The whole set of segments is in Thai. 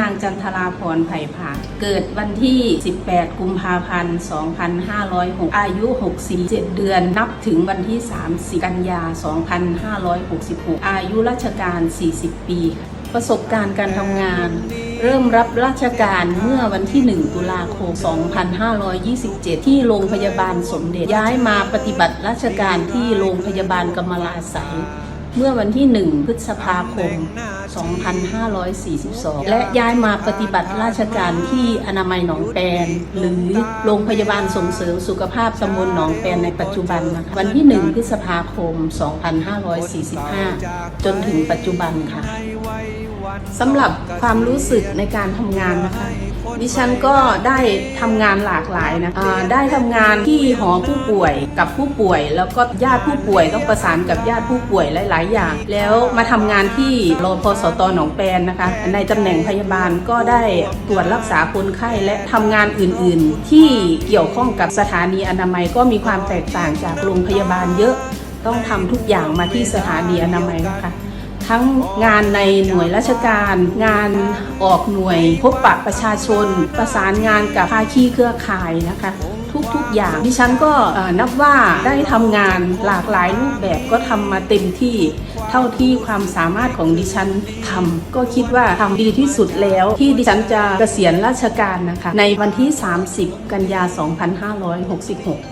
นางจันทราพรไผ่ผาเกิดวันที่ 18 กุมภาพันธ์ 2506 อายุ 67 เดือน นับถึงวันที่ 30 กันยา 2566 อายุราชการ 40 ปี ประสบการณ์การทำงาน เริ่มรับราชการเมื่อวันที่ 1 ตุลาคม 2527 ที่โรงพยาบาลสมเด็จ ย้ายมาปฏิบัติราชการที่โรงพยาบาลกำมลาไสยเมื่อวันที่ 1 พฤษภาคม 2542 และย้ายมาปฏิบัติราชการที่อนามัยหนองแปน หรือโรงพยาบาลส่งเสริมสุขภาพตำบลหนองแปนในปัจจุบันนะคะวันที่ 1 พฤษภาคม 2545 จนถึงปัจจุบันค่ะ สำหรับความรู้สึกในการทำงานนะคะ ดิฉันก็ได้ทำงานหลากหลายนะอ่าได้ทำงานที่หอผู้ป่วยกับผู้ป่วย แล้วก็ญาติผู้ป่วยต้องประสานกับญาติผู้ป่วยหลาย ๆ อย่าง แล้วมาทำงานที่โรงพสตหนองแปนนะคะ ในตำแหน่งพยาบาลก็ได้ตรวจรักษาคนไข้และทำงานอื่น ๆ ที่เกี่ยวข้องกับสถานีอนามัยก็มีความแตกต่างจากโรงพยาบาลเยอะต้องทำทุกอย่างมาที่สถานีอนามัยนะคะ ทั้งงานในหน่วยราชการ งานออกหน่วย พบปะประชาชน ประสานงานกับภาคีเครือข่ายนะคะทุกๆอย่างดิฉันก็นับว่าได้ทำงานหลากหลายรูปแบบก็ทำมาเต็มที่ เท่าที่ความสามารถของดิฉันทำก็คิดว่าทำดีที่สุดแล้ว ที่ดิฉันจะเกษียณราชการนะคะ ในวันที่ 30 กันยา 2566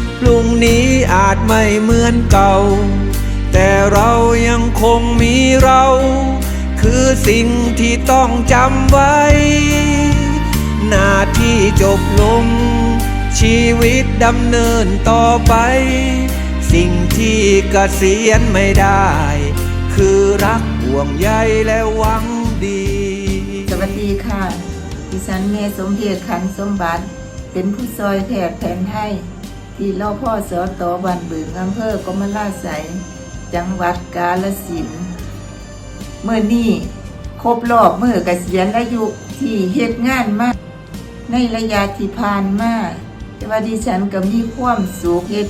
พรุ่งนี้อาจไม่เหมือนเก่า แต่เรายังคงมีเรา คือสิ่งที่ต้องจำไว้ หน้าที่จบลง ชีวิตดำเนินต่อไป สิ่งที่เกษียณไม่ได้ คือรักห่วงใยและหวังดี สวัสดีค่ะดิฉันเมสมเพชขันสมบัติ เป็นผู้ซอยแพทย์แผนไทย ที่รอพ่อสอตอบันบึงอำเภอกมลาไสยจังหวัดกาลสินเมื่อนี้ครบรอบเมื่อกเกษียณอายุที่เฮ็ดงานมาในระยะที่ผ่านมาแต่ว่าดิฉันก็มีความสุขเฮ็ด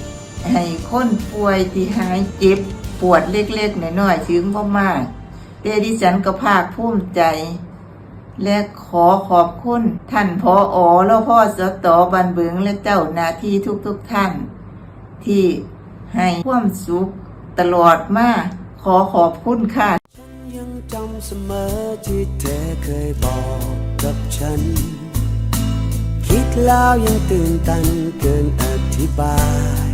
ให้คนป่วยที่หายเจ็บปวดเล็กๆน้อยๆถึงบ่มากแต่ดิฉันก็ภาคภูมิใจ และขอขอบคุณท่านพออแล้วพ่อสตอบันเบิงและเจ้าหน้าที่ทุกๆทท่าน ที่ให้ความสุขตลอดมาขอขอบคุณค่ะฉันยังจำเสมอที่เธอเคยบอกกับฉัน คิดแล้วยังตื่นตันเกินอธิบาย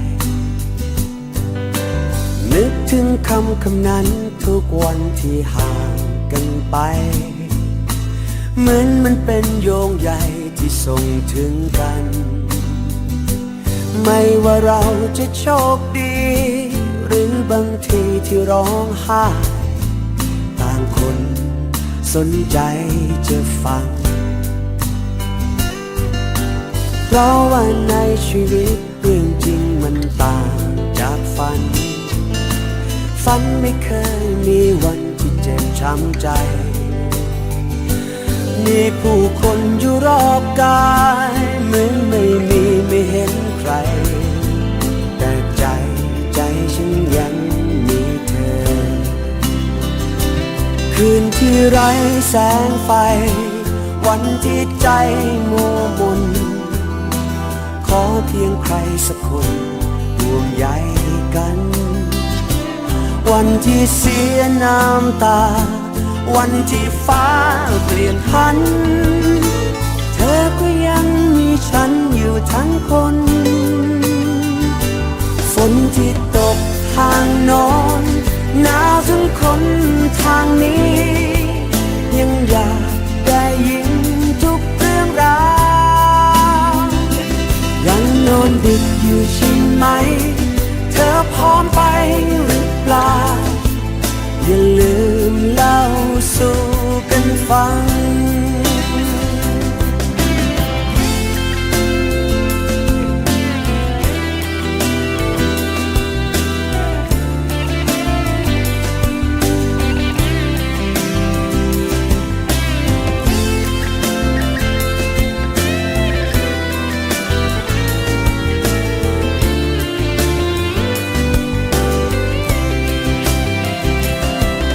นึกถึงคำคำนั้นทุกวันที่ห่างกันไป เหมือนมันเป็นโยงใยที่ส่งถึงกัน ไม่ว่าเราจะโชคดี หรือบางทีที่ร้องไห้ต่างคนสนใจจะฟัง เพราะว่าในชีวิตเรื่องจริงมันต่างจากฝัน ฝันไม่เคยมีวันที่เจ็บช้ำใจ มีผู้คนอยู่รอบกายเหมือนไม่มีไม่เห็นใคร แต่ใจใจฉันยังมีเธอ คืนที่ไร้แสงไฟ วันที่ใจมัวมนขอเพียงใครสักคนห่วงใยกัน วันที่เสียน้ำตา วันที่ฟ้าเปลี่ยนพัน เธอก็ยังมีฉันอยู่ทั้งคน ฝนที่ตกทางโนอนหนาวทั้งคนทางนี้ ยังอยากได้ยินทุกเรื่องราวยังนอนดึกอยู่ใช่ไหม เธอพร้อมไป ฟัง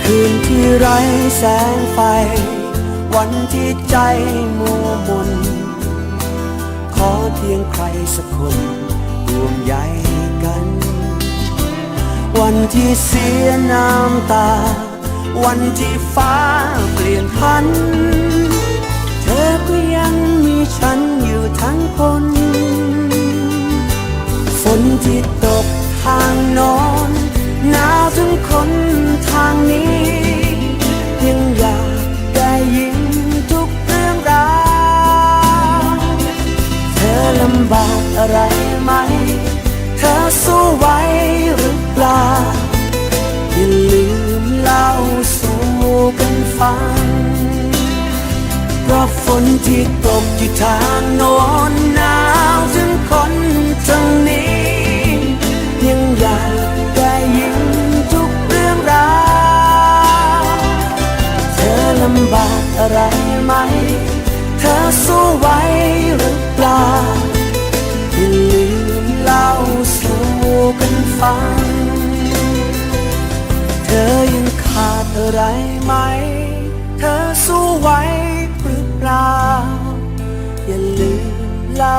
คืนที่ไร้แสงไฟ วันที่ใจมัวมน ขอเพียงใครสักคนรวมใยกัน วันที่เสียน้ำตา วันที่ฟ้าเปลี่ยนพัน เธอก็ยังมีฉันอยู่ทั้งคนฝนที่ตกทางนอนหนาวถึงคนทางนี้ อะไรไหม เธอสู้ไหวหรือเปล่า อย่าลืมเล่าสู่กันฟัง เพราะฝนที่ตกอยู่ทางโน้น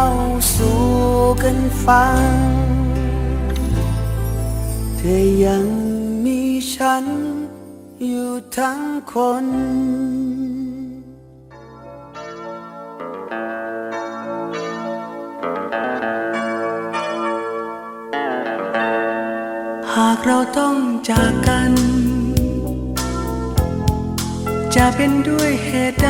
าสู่กันฟัง เธอยังมีฉันอยู่ทั้งคนหากเราต้องจากกัน จะเป็นด้วยเหตุใด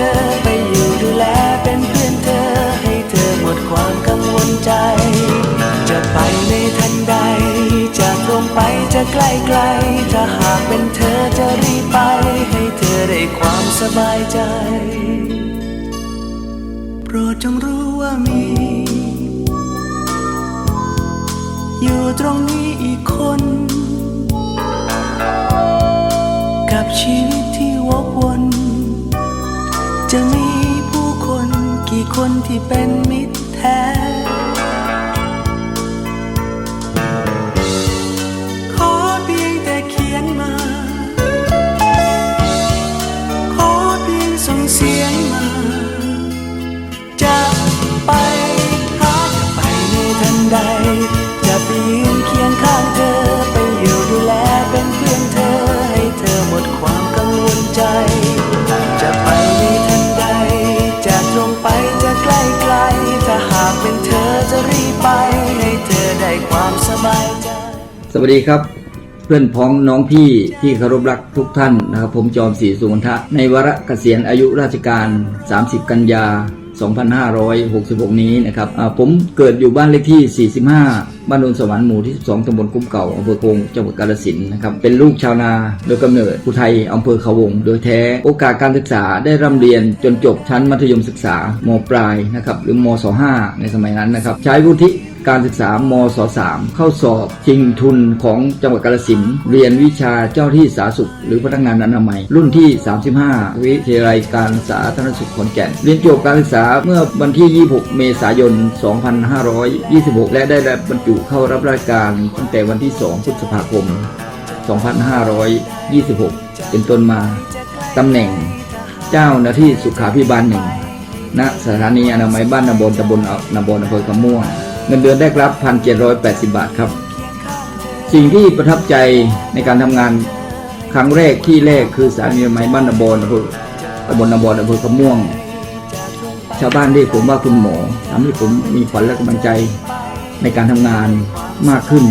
อไปอยู่ดูแลเป็นเพื่อนเธอ ให้เธอหมดความกังวลใจ จะไปในทันใด จะตรงไปจะใกล้ไกล ถ้าหากเป็นเธอจะรีบไป ให้เธอได้ความสบายใจ โปรดจงรู้ว่ามี อยู่ตรงนี้อีกคน จะมีผู้คนกี่คนที่เป็นมิตรแท้ ขอเพียงแต่เขียนมา ขอเพียงส่งเสียงมา จะไปหาจะไปในทันใด จะไปยืน สวัสดีครับ เพื่อนพ้องน้องพี่ที่เคารพรักทุกท่านนะครับ ผมจอมศรีสุวรรณทะในวาระเกษียณอายุราชการ 30 กันยา 2566 นี้นะครับผมเกิดอยู่บ้านเลขที่ 45 บ้านโนนสวรรค์หมู่ที่ 12ตำบลคุ้มเก่าอำเภอโคงจังหวัดกาฬสินธุ์นะครับเป็นลูกชาวนาโดยกำเนิดผู้ไทยอำเภอเขาวง โดยแท้โอกาสการศึกษาได้ร่ำเรียนจนจบชั้นมัธยมศึกษามปลายนะครับหรือมศ5ในสมัยนั้นนะครับใช้วุฒิ การศึกษามศ3เข้าสอบชิงทุนของจังหวัดกาฬสินธุ์เรียนวิชาเจ้าที่สาธารณสุข หรือพนักงานอนามัย รุ่นที่ 35 วิทยาลัยการสาธารณสุขขอนแก่น เรียนจบการศึกษาเมื่อวันที่ 26 เมษายน 2526 และได้รับบรรจุเข้ารับราชการตั้งแต่วันที่ 2 พฤษภาคม 2526 เป็นต้นมาตำแหน่งเจ้าหน้าที่สุขาภิบาลหนึ่งณสถานีอนามัยบ้านนาบนตำบลนาบนอำเภอคำม่วง เงินเดือนได้รับ 1,780 บาทครับ สิ่งที่ประทับใจในการทำงานครั้งแรกที่แรกคือสานีอนามัยบ้านนาบนอำเภอตำบลนาบนอำเภอคำม่วง ชาวบ้านเรียกผมว่าคุณหมอทำให้ผมมีขวัญและกำลังใจในการทำงานมากขึ้น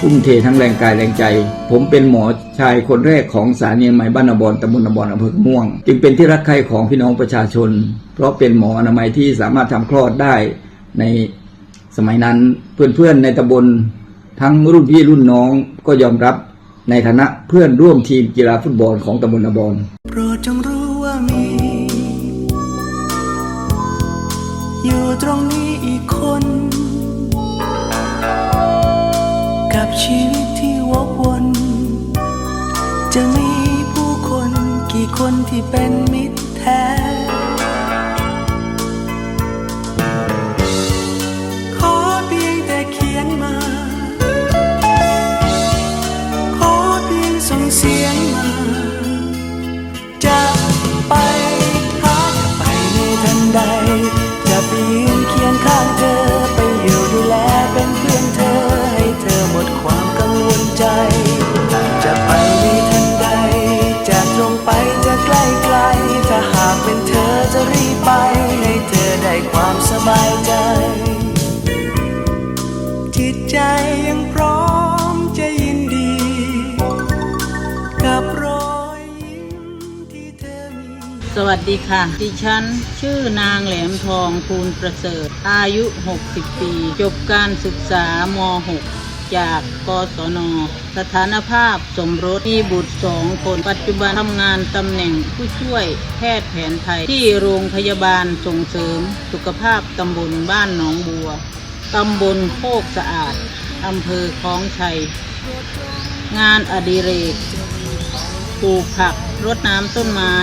ทุ่มเททั้งแรงกายแรงใจ ผมเป็นหมอชายคนแรกของสถานีอนามัยบ้านนาบอนตำบลนาบอนอำเภอคำม่วง จึงเป็นที่รักใคร่ของพี่น้องประชาชน เพราะเป็นหมออนามัยที่สามารถทำคลอดได้ใน สมัยนั้นเพื่อนๆในตำบลทั้งรุ่นพี่รุ่นน้องก็ยอมรับในฐานะเพื่อนร่วมทีมกีฬาฟุตบอลของตำบลนาบอนโปรดจงรู้ว่ามี อยู่ตรงนี้อีกคน กับชีวิตที่วกวน จะมีผู้คนกี่คนที่เป็นมิตรแท้ จะรีบไปให้เธอได้ความสบายใจ จิตใจยังพร้อมจะยินดี กับรอยยิ้มที่เธอมี สวัสดีค่ะ ดิฉันชื่อนางแหลมทองภูลประเสริฐ อายุ 60 ปี จบการศึกษาม 6 จากกศน สถานภาพสมรสมีบุตรสองคน ปัจจุบันทำงานตำแหน่งผู้ช่วยแพทย์แผนไทย ที่โรงพยาบาลส่งเสริม สุขภาพตำบลบ้านหนองบัว ตำบลโคกสะอาด อำเภอคลองชัย งานอดิเรกปลูกผักรดน้ำต้นไม้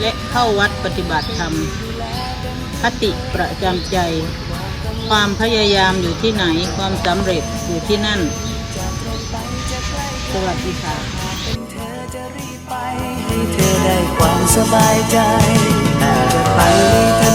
และเข้าวัดปฏิบัติธรรมคติประจำใจ ความพยายามอยู่ที่ไหนความสำเร็จอยู่ที่นั่น สวัสดีค่ะเธอจะรีบไปให้เธอได้ความสบายใจแต่จะไปในท